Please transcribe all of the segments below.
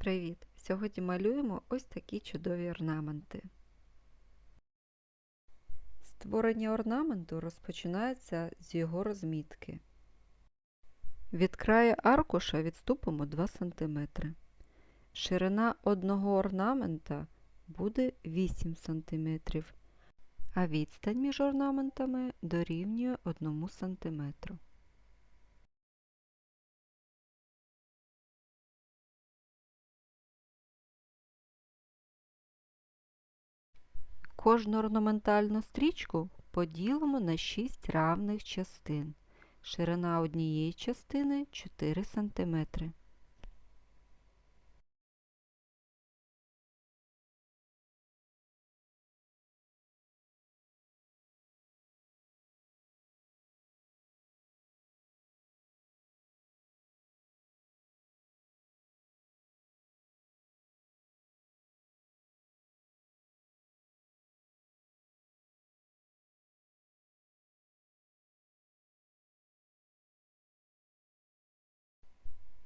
Привіт! Сьогодні малюємо ось такі чудові орнаменти. Створення орнаменту розпочинається з його розмітки. Від краю аркуша відступимо 2 см. Ширина одного орнамента буде 8 см, а відстань між орнаментами дорівнює 1 см. Кожну орнаментальну стрічку поділимо на 6 равних частин. Ширина однієї частини 4 см.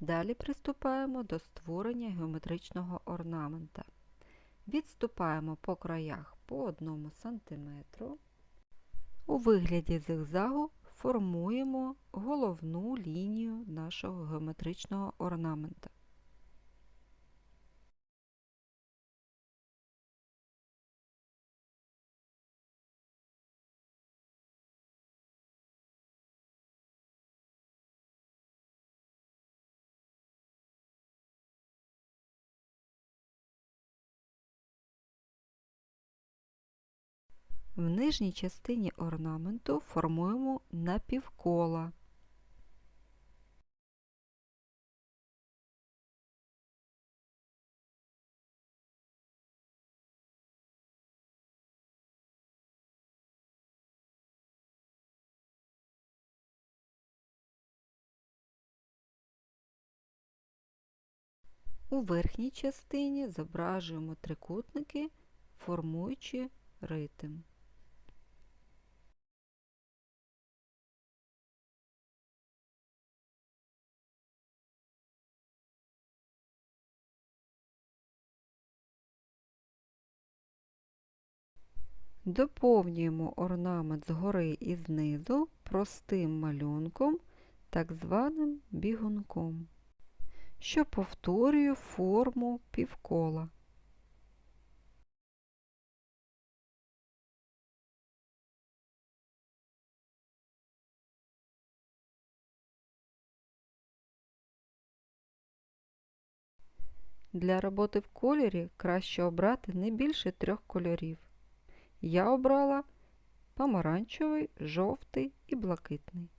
Далі приступаємо до створення геометричного орнамента. Відступаємо по краях по 1 см. У вигляді зигзагу формуємо головну лінію нашого геометричного орнамента. В нижній частині орнаменту формуємо напівкола. У верхній частині зображуємо трикутники, формуючи ритм. Доповнюємо орнамент згори і знизу простим малюнком, так званим бігунком, що повторює форму півкола. Для роботи в кольорі краще обрати не більше трьох кольорів. Я обрала помаранчевий, жовтий і блакитний.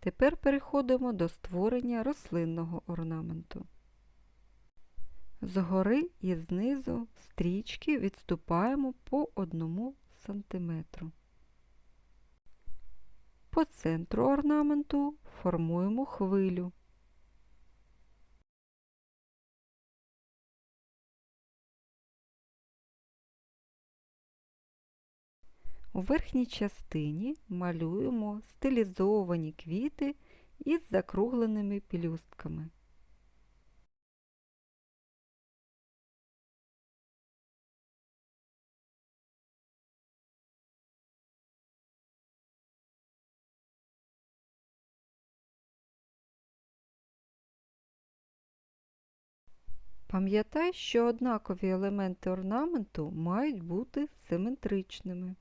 Тепер переходимо до створення рослинного орнаменту. Згори і знизу стрічки відступаємо по 1 см. По центру орнаменту формуємо хвилю. У верхній частині малюємо стилізовані квіти із закругленими пелюстками. Пам'ятай, що однакові елементи орнаменту мають бути симетричними.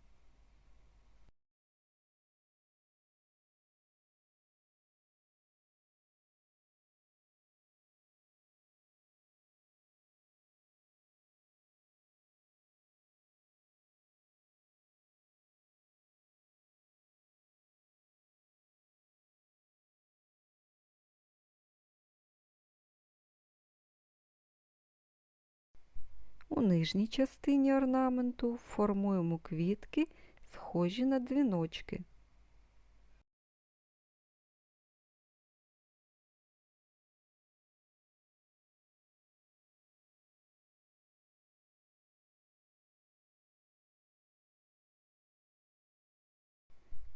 У нижній частині орнаменту формуємо квітки, схожі на дзвіночки.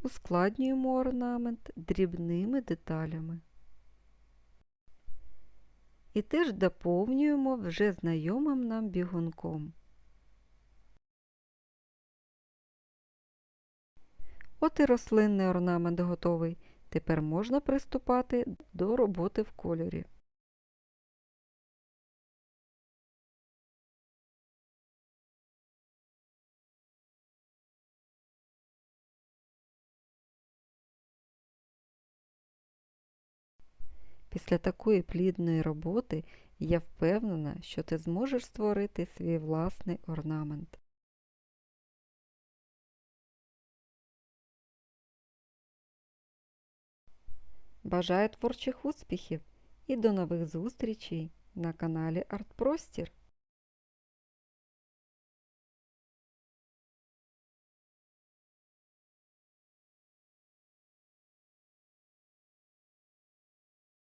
Ускладнюємо орнамент дрібними деталями. І теж доповнюємо вже знайомим нам бігунком. От і рослинний орнамент готовий. Тепер можна приступати до роботи в кольорі. Після такої плідної роботи я впевнена, що ти зможеш створити свій власний орнамент. Бажаю творчих успіхів і до нових зустрічей на каналі Артпростір.